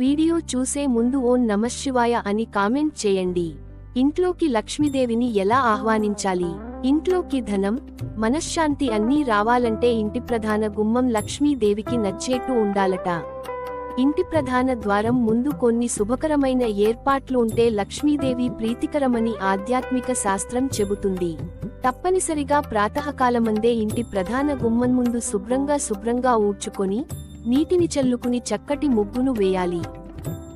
Video చూసే ముందు ఓం నమశివాయ అని కామెంట్ చేయండి. ఇంట్లోకి లక్ష్మీదేవిని ఎలా ఆహ్వానించాలి? ఇంట్లోకి ధనం మనశ్శాంతి అన్నీ రావాలంటే ఇంటి ప్రధాన గుమ్మం లక్ష్మీదేవికి నచ్చేట్టు ఉండాలట. ఇంటి ప్రధాన ద్వారం ముందు కొన్ని శుభకరమైన ఏర్పాట్లు ఉంటే లక్ష్మీదేవి ప్రీతికరమని ఆధ్యాత్మిక శాస్త్రం చెబుతుంది. తప్పనిసరిగా ప్రాతకాలమందే ఇంటి ప్రధాన గుమ్మం ముందు శుభ్రంగా శుభ్రంగా ఊడ్చుకొని నీటిని చల్లుకుని చక్కటి ముగ్గును వేయాలి.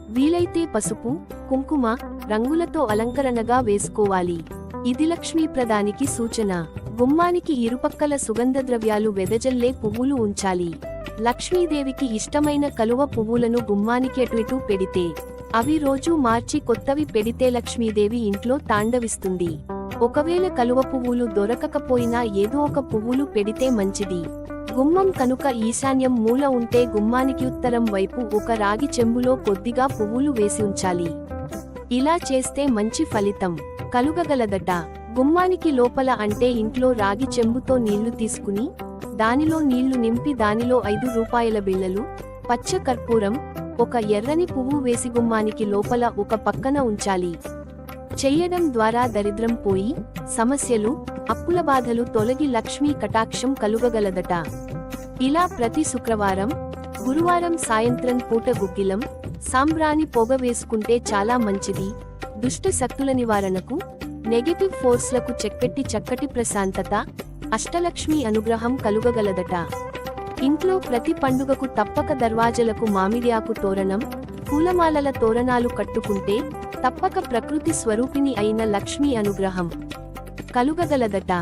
వీలైతే పసుపు కుంకుమ రంగులతో అలంకరణగా వేసుకోవాలి. ఇది లక్ష్మీ ప్రదానికి సూచన. గుమ్మానికి ఇరుపక్కల సుగంధ ద్రవ్యాలు వెదజల్లే పువ్వులు ఉంచాలి. లక్ష్మీదేవికి ఇష్టమైన కలువ పువ్వులను గుమ్మానికి అటు ఇటు పెడితే అవి రోజూ మార్చి కొత్తవి పెడితే లక్ష్మీదేవి ఇంట్లో తాండవిస్తుంది. ఒకవేళ కలువ పువ్వులు దొరకకపోయినా ఏదో ఒక పువ్వులు పెడితే మంచిది. గుమ్మం కనుక ఈశాన్యం మూల ఉంటే గుమ్మానికి ఉత్తరం వైపు ఒక రాగి చెంబులో కొద్దిగా పువ్వులు వేసి ఉంచాలి. ఇలా చేస్తే మంచి ఫలితం. కలుగగలదట. గుమ్మానికి లోపల అంటే ఇంట్లో రాగి చెంబుతో నీళ్ళు తీసుకుని దానిలో నీళ్ళు నింపి దానిలో ఐదు రూపాయల బిళ్ళలు పచ్చ కర్పూరం ఒక ఎర్రని పువ్వు వేసి గుమ్మానికి లోపల ఒక పక్కన ఉంచాలి. చెయ్యడం ద్వారా దరిద్రం పోయి సమస్యలు అప్పుల బాధలు తొలగి లక్ష్మీ కటాక్షం కలుగగలదట. ఇలా ప్రతి శుక్రవారం గురువారం సాయంత్రం పూట గుగ్గిలం సాంబ్రాణి పొగ వేసుకుంటే చాలా మంచిది. దుష్ట శక్తుల నివారణకు నెగటివ్ ఫోర్స్లకు చెక్పెట్టి చక్కటి ప్రశాంతత అష్టలక్ష్మి అనుగ్రహం కలుగగలదట. ఇంట్లో ప్రతి పండుగకు తప్పక దర్వాజలకు మామిడియాకు తోరణం పూలమాలల తోరణాలు కట్టుకుంటే తప్పక ప్రకృతి స్వరూపిణి అయిన లక్ష్మీ అనుగ్రహం కలుగగలదట.